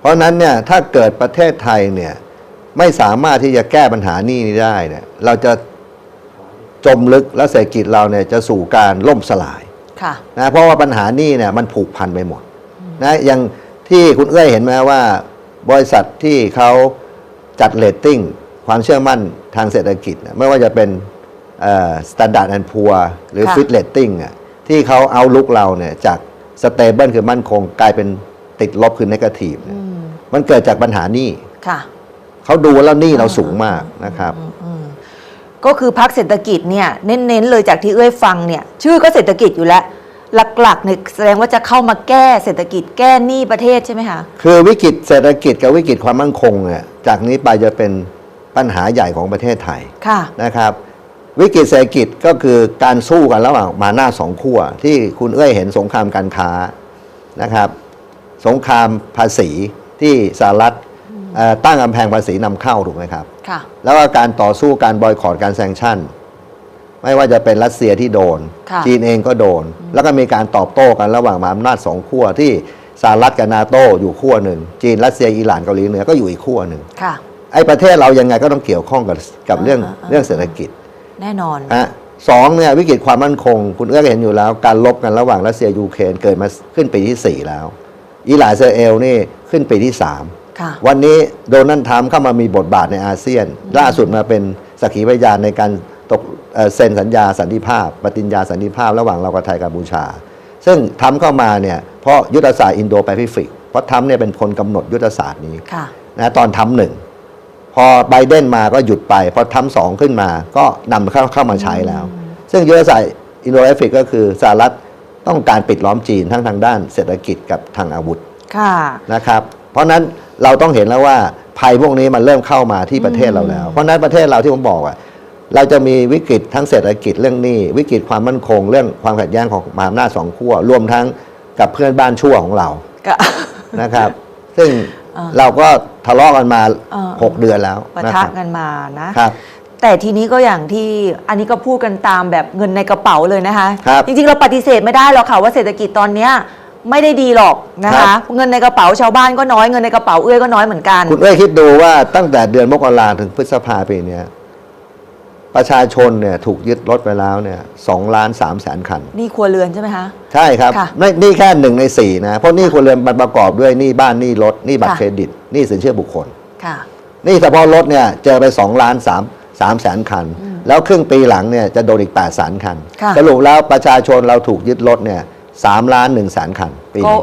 เพราะฉะนั้นเนี่ยถ้าเกิดประเทศไทยเนี่ยไม่สามารถที่จะแก้ปัญหานี้นี้ได้เนี่ยเราจะจมลึกและเศรษฐกิจเราเนี่ยจะสู่การล่มสลายค่ะนะเพราะว่าปัญหานี้เนี่ยมันผูกพันไปหมดนะอย่างที่คุณเอ้ยเห็นไหมว่า บริษัทที่เขาจัดเรตติ้งความเชื่อมั่นทางเศรษฐกิจน่ะไม่ว่าจะเป็นสแตนดาร์ดแอนด์พัวหรือค่ะฟิตเรตติ้งอะที่เขาเอาลุกเราเนี่ยจากสเตเบิลคือมั่นคงกลายเป็นติดลบคือเนกาทีฟอืม มันเกิดจากปัญหาหนี้ค่ะ เขาดูแล้วหนี้เราสูงมากนะครับ ก็คือพักเศรษฐกิจเนี่ยเน้นๆเลยจากที่เอ้ยฟังเนี่ย ชื่อก็เศรษฐกิจอยู่แล้ว หลักๆเนี่ยแสดงว่าจะเข้ามาแก้เศรษฐกิจแก้หนี้ประเทศใช่ไหมคะคือวิกฤตเศรษฐกิจกับวิกฤตความมั่นคงเนี่ยจากนี้ไปจะเป็นปัญหาใหญ่ของประเทศไทยค่ะ นะครับ วิกฤตเศรษฐกิจก็คือการสู้กันระหว่างมาหน้าจสองขั้วที่คุณเอ้ยเห็นสงครามการค้านะครับ สงครามภาษี ที่สหรัฐเอ่อตั้งกำแพงภาษีนำเข้าถูกไหมครับค่ะแล้วก็การต่อสู้การบอยคอรดการแซงชั่น ไม่ว่าจะเป็นรัสเซียที่โดนค่ะจีนเองก็โดน แล้วก็มีการตอบโต้กันระหว่างมหาอำนาจสองขั้วที่สหรัฐกับนาโตอยู่ขั้วหนึ่ง จีนรัสเซียอิหร่านเกาหลีเหนือก็อยู่อีกขั้วหนึ่งค่ะไอ้ประเทศเรายังไงก็ต้องเกี่ยวข้องกับกับเรื่องอ่าอ่าเรื่องเศรษฐกิจ แน่นอนฮะสองเนี่ยวิกฤตความมั่นคง คุณเอื้อก็เห็นอยู่แล้ว การลบกันระหว่างรัสเซียยูเครนเกิดมาขึ้นปีที่ 4 แล้วอิหร่านอิสราเอลนี่ ขึ้นปีที่3ค่ะวันนี้โดนัลด์ทรัมป์เข้ามามีบทบาทในอาเซียน ล่าสุดมาเป็นสักขีพยานในการตกเอ่อเซ็นสัญญาสันติภาพ ปฏิญญาสันติภาพระหว่างเรากับไทยกัมพูชา ซึ่งทำเข้ามาเนี่ยเพราะยุทธศาสตร์อินโดแปซิฟิกเพราะทำเนี่ยเป็นคนกำหนดยุทธศาสตร์นี้ค่ะนะตอนทำหนึ่งพอไบเดนมาก็หยุดไป พอทำสองขึ้นมาก็นำเข้าเข้ามาใช้แล้ว ซึ่งยุทธศาสตร์อินโดแปซิฟิกก็คือสหรัฐต้องการปิดล้อมจีนทั้งทางด้านเศรษฐกิจกับทางอาวุธ ค่ะนะครับเพราะฉะนั้นเราต้องเห็นแล้วว่าภัยพวกนี้มันเริ่มเข้ามาที่ประเทศเราแล้ว เพราะฉะนั้นประเทศเราที่ผมบอกอะเราจะมีวิกฤตทั้งเศรษฐกิจเรื่องหนี้วิกฤตความมั่นคง เรื่องความขัดแย้งของมหาอำนาจสองขั้วรวมทั้งกับเพื่อนบ้านชั่วของเราก็นะครับ ซึ่งอ่าเราก็ทะเลาะกันมาอ่า6เดือนแล้วปะนะคทะรับกันมานะครับแต่ทีนี้ก็อย่างที่อันนี้ก็พูดกันตามแบบเงินในกระเป๋าเลยนะคะครับจริงๆ เราปฏิเสธไม่ได้หรอกค่ะว่าเศรษฐกิจตอนเนี้ย ไม่ได้ดีหรอกนะครัคะ บ เงินในกระเป๋าชาวบ้านก็น้อยเงินในกระเป๋าเอื้อยก็น้อยเหมือนกัน คุณเอ้ยคิดดูว่าตั้งแต่เดือนมกราถึงพฤษภาปีเนี้ยประชาชนเนี่ยถูกยึดรถไปแล้วเนี่ยสองล้านสามแสนคัน นี่ครัวเรือนใช่ไหมคะ ใช่ครับค่ะไม่นี่แค่หนึ่งในสี่นะ เพราะหนี่คนเรือนมันประกอบด้วยหนี่บ้านหนี่รถหนี่บัตรค่ะ เครดิตหนี่สินเชื่อบุคคลค่ะ หนี่เฉพาะรถเนี่ยเจอไป2ล้าน3 3แสนคัน แล้วครึ่งปีหลังเนี่ยจะโดนอีก8แสนคันค่ะ สรุปแล้วประชาชนเราถูกยึดรถเนี่ย 3ล้าน1แสนคันปีก็นี้